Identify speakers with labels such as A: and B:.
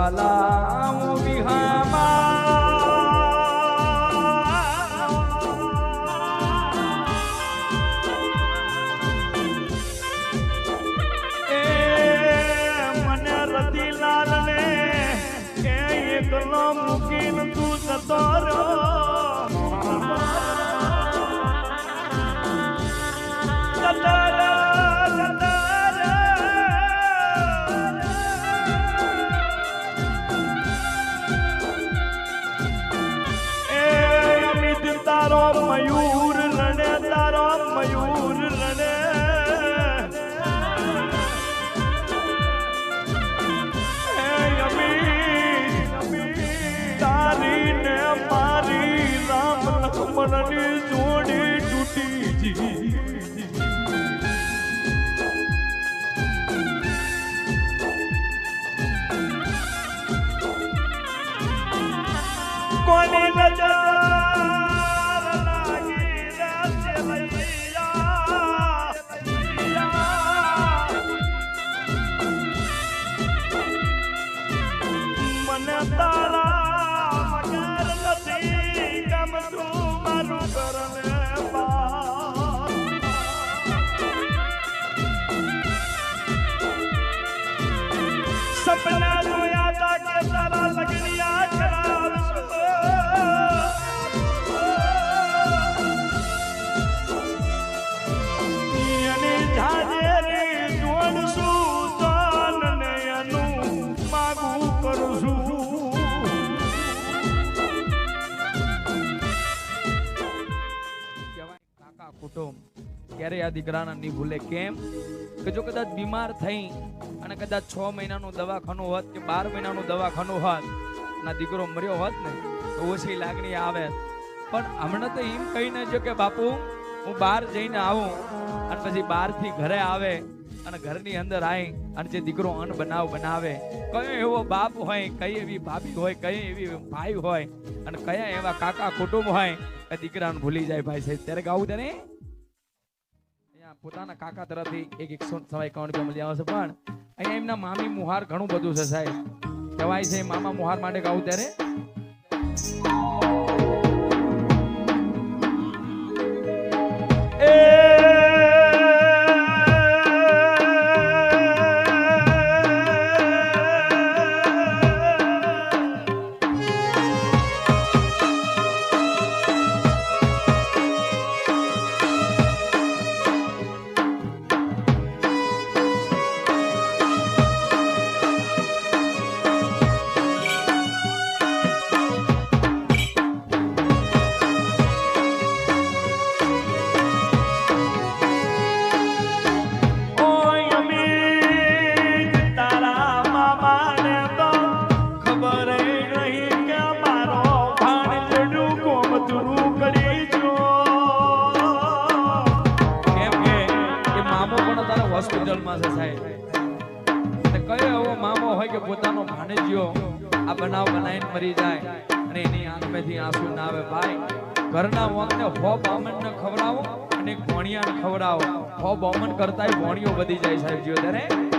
A: વાલા મૂકીને તું જતો મયુર રણે તારો મયુર રણે તારી ને મારી રામ લક્ષ્મણની જોડી તૂટી જી કોની નજર સપના જોયા તા કે તારા લગનિયા કાકા કુટુંબ ક્યારે આ દીકરાના નહીં ભૂલે કેમ? કે જો કદાચ બીમાર થઈ અને કદાચ છ મહિનાનું દવાખાનું હોત કે બાર મહિનાનું દવાખાનું હોત, ના દીકરો મર્યો હોત ને, તો ઓછી લાગણી આવે. પણ હમણાં તો એમ કહીને જો કે બાપુ, હું બહાર જઈને આવું અને પછી બહારથી ઘરે આવે અને ઘરની અંદર આવી અને જે દીકરો અન્ન બનાવ બનાવે. કયો એવો બાપ હોય, કઈ એવી ભાભી હોય, કઈ એવી ભાઈ હોય અને કયા એવા કાકા કુટુંબ હોય કે દીકરાને ભૂલી જાય ભાઈ સાહેબ. ત્યારે ગાવું તેને પોતાના કાકા તરફથી એક એકસો સવા એકાવન રૂપિયા મળી આવશે પણ અહીંયા એમના મામી મુહાર ઘણું બધું છે સાહેબ. કહેવાય છે, મામા મુહાર માટે ગાવું ત્યારે છે સાહેબ કયો એવો મામો હોય કે પોતાનો ભાણેજિયો આ બનાવ બનાવીને મરી જાય અને એની આંખમાંથી આંસુ ના આવે. ભાઈ, ઘરના વંગને હો બામણને ખવડાવો અને ભોણિયાને ખવડાવો. હો બામણ કરતા ભોણિયો વધી જાય સાહેબ ત્યારે.